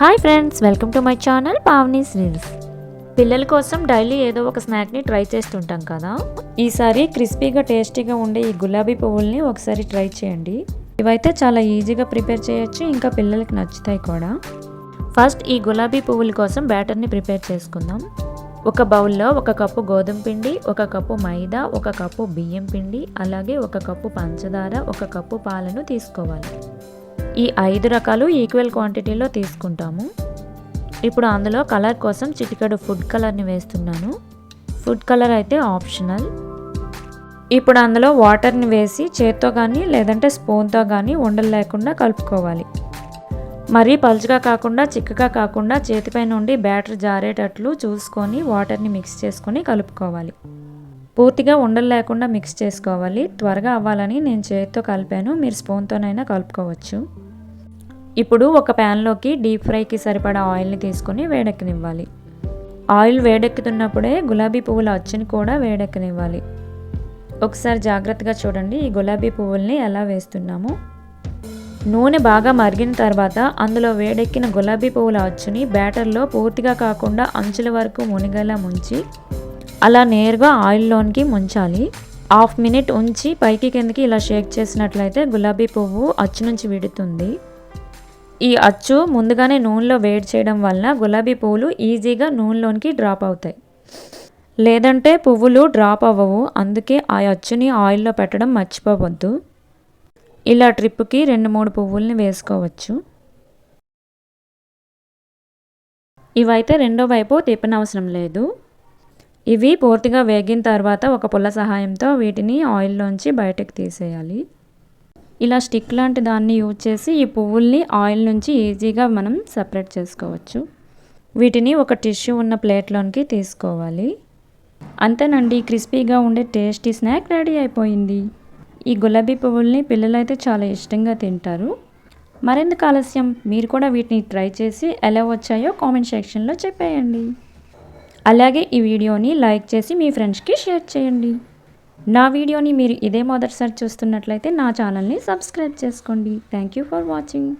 Hi friends welcome to my channel Pavani's reels పిల్లల కోసం daily ఏదో ఒక స్నాక్ని ట్రై చేస్తుంటాం కదా? ఈసారి క్రిస్పీగా టేస్టీగా ఉండే ఈ గులాబీ పువ్వుల్ని ఒకసారి ట్రై చేయండి. ఇవైతే చాలా ఈజీగా ప్రిపేర్ చేయొచ్చు ఇంకా పిల్లలకి నచ్చుతాయి కూడా. ఫస్ట్ ఈ గులాబీ పువ్వుల కోసం బ్యాటర్ని ప్రిపేర్ చేసుకుందాం. ఒక బౌల్లో ఒక కప్పు గోధుమ పిండి ఒక కప్పు మైదా ఒక కప్పు బియ్యం పిండి అలాగే ఒక కప్పు పంచదార ఒక కప్పు పాలను తీసుకోవాలి. ఈ ఐదు రకాలు ఈక్వల్ క్వాంటిటీలో తీసుకుంటాము. ఇప్పుడు అందులో కలర్ కోసం చిటికెడు ఫుడ్ కలర్ని వేస్తున్నాను. ఫుడ్ కలర్ అయితే ఆప్షనల్ ఇప్పుడు అందులో వాటర్ని వేసి చేత్తో కానీ లేదంటే స్పూన్తో కానీ ఉండలు లేకుండా కలుపుకోవాలి. మరీ పలుచగా కాకుండా చిక్కగా కాకుండా చేతిపై నుండి బ్యాటర్ జారేటట్లు చూసుకొని వాటర్ని మిక్స్ చేసుకొని కలుపుకోవాలి. పూర్తిగా ఉండలు లేకుండా మిక్స్ చేసుకోవాలి. త్వరగా అవ్వాలని నేను చేతితో కలిపాను. మీరు స్పూన్తోనైనా కలుపుకోవచ్చు. ఇప్పుడు ఒక ప్యాన్లోకి డీప్ ఫ్రైకి సరిపడా ఆయిల్ని తీసుకొని వేడెక్కనివ్వాలి. ఆయిల్ వేడెక్కుతున్నప్పుడే గులాబీ పువ్వుల అచ్చుని కూడా వేడెక్కనివ్వాలి. ఒకసారి జాగ్రత్తగా చూడండి ఈ గులాబీ పువ్వుల్ని ఎలా వేస్తున్నాము. నూనె బాగా మరిగిన తర్వాత అందులో వేడెక్కిన గులాబీ పువ్వుల అచ్చుని బ్యాటర్లో పూర్తిగా కాకుండా అంచుల వరకు మునిగేలా ముంచి అలా నేరుగా ఆయిల్లోనికి ముంచాలి. హాఫ్ మినిట్ ఉంచి పైకి కిందకి ఇలా షేక్ చేసినట్లయితే గులాబీ పువ్వు అచ్చు నుంచి విడుతుంది. ఈ అచ్చు ముందుగానే నూనెలో వేడి చేయడం వలన గులాబీ పువ్వులు ఈజీగా నూనెలోనికి డ్రాప్ అవుతాయి. లేదంటే పువ్వులు డ్రాప్ అవ్వవు. అందుకే ఆ అచ్చుని ఆయిల్లో పెట్టడం మర్చిపోవద్దు. ఇలా ట్రిప్కి రెండు మూడు పువ్వుల్ని వేసుకోవచ్చు. ఇవైతే రెండో వైపు తిప్పనవసరం లేదు. ఇవి పూర్తిగా వేగిన తర్వాత ఒక పుల్ల సహాయంతో వీటిని ఆయిల్లోంచి బయటకు తీసేయాలి. ఇలా స్టిక్ లాంటి దాన్ని యూజ్ చేసి ఈ పువ్వుల్ని ఆయిల్ నుంచి ఈజీగా మనం సపరేట్ చేసుకోవచ్చు. వీటిని ఒక టిష్యూ ఉన్న ప్లేట్లోనికి తీసుకోవాలి. అంతేనండి క్రిస్పీగా ఉండే టేస్టీ స్నాక్ రెడీ అయిపోయింది. ఈ గులాబీ పువ్వుల్ని పిల్లలైతే చాలా ఇష్టంగా తింటారు. మరెందుకు ఆలస్యం? మీరు కూడా వీటిని ట్రై చేసి ఎలా వచ్చాయో కామెంట్ సెక్షన్లో చెప్పేయండి. అలాగే ఈ వీడియోని లైక్ చేసి మీ ఫ్రెండ్స్కి షేర్ చేయండి. నా వీడియోని మీరు ఇదే మొదటిసారి చూస్తున్నట్లయితే నా ఛానల్ని సబ్స్క్రైబ్ చేసుకోండి. Thank you for watching